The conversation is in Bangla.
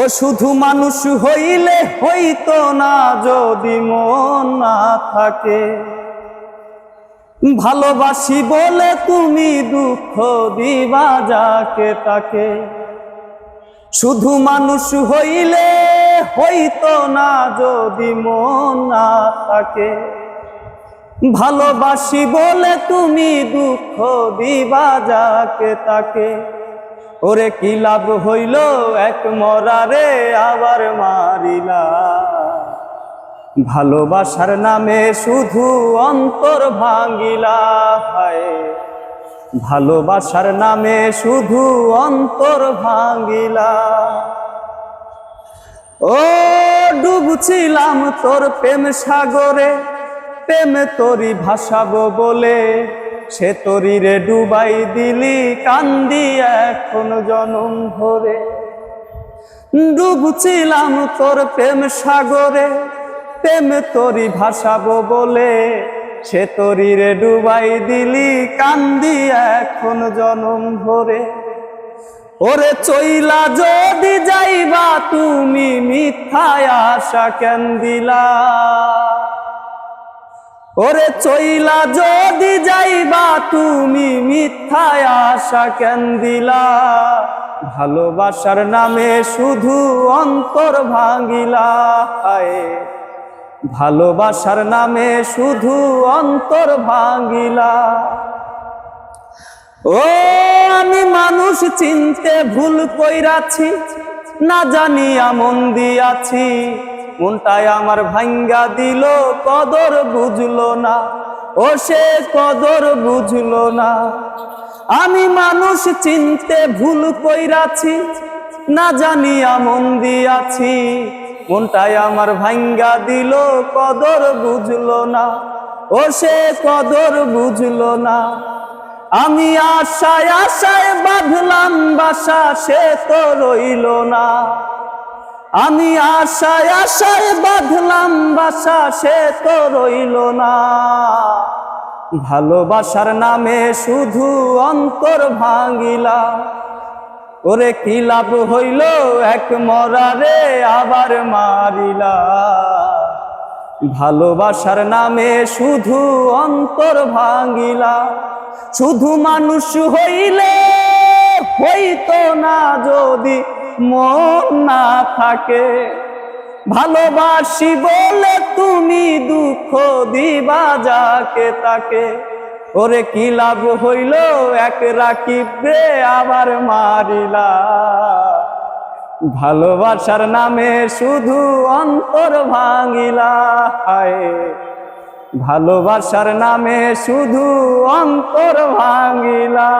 ও শুধু মানুষ হইলে হইতো না যদি মন না থাকে। ভালোবাসি বলে তুমি দুঃখ দিবা যাকে তাকে। শুধু মানুষ হইলে হইতো না যদি মন না থাকে। ভালোবাসি বলে তুমি দুঃখ দিবা যাকে তাকে। ওরে কি লাভ হইল এক মরারে আবার মারিলা? ভালোবাসার নামে শুধু অন্তর ভাঙিলা ভালোবাসার নামে শুধু অন্তর ভাঙিলা ও ডুবছিলাম তোর প্রেম সাগরে, প্রেম তোরি ভাসাবো বলে। সে তরি রে ডুবাই দিলি, কান্দি এখন জনম ভরে ডুবছিলাম তোর প্রেম সাগরে, প্রেম তরি ভাসাবো বলে। সে তরি রে ডুবাই দিলি, কান্দি এখন জনম ভরে ওরে চইলা যদি যাইবা, তুমি মিথ্যায় আশা কেন দিলা? ওরে চইলা যদি যাইবা, তুমি মিথ্যায় আশা কেন দিলা? ভালোবাসার নামে শুধু অন্তর ভাঙিলা ভালোবাসার নামে শুধু অন্তর ভাঙিলা। ও, আমি মানুষ চিনতে ভুল কইরাছি, না জানি মন দিয়াছি। মনটাই আমার ভাঙ্গা দিল, কদর বুঝলো না। ও সে কদর বুঝলো না। আমি মানুষ চিনতে ভুল কইরাছি, না জানিয়া মন দিয়াছি। মনটাই আমার ভাঙ্গা দিল, কদর বুঝলো না। ও সে কদর বুঝলো না। আমি আশায় আশায় বাঁধলাম বাসা, সে তো রইল না। আমি আশায় আশায় বাঁধলাম বাসা, সে তো রইল না। ভালোবাসার নামে শুধু অন্তর ভাঙিলা ওরে কি লাভ হইল? এক মরারে আবার মারিলা ভালোবাসার নামে শুধু অন্তর ভাঙিলা শুধু মানুষ হইলে হইতো না যদি মন না থাকে। ভালোবাসি বলে তুমি দুঃখ দিবা যাকে তাকে। ওরে কি লাভ হইল এক রাকিব রে আবার মারিলা। ভালোবাসার নামে শুধু অন্তর ভাঙিলা ভালোবাসার নামে শুধু অন্তর ভাঙিলা।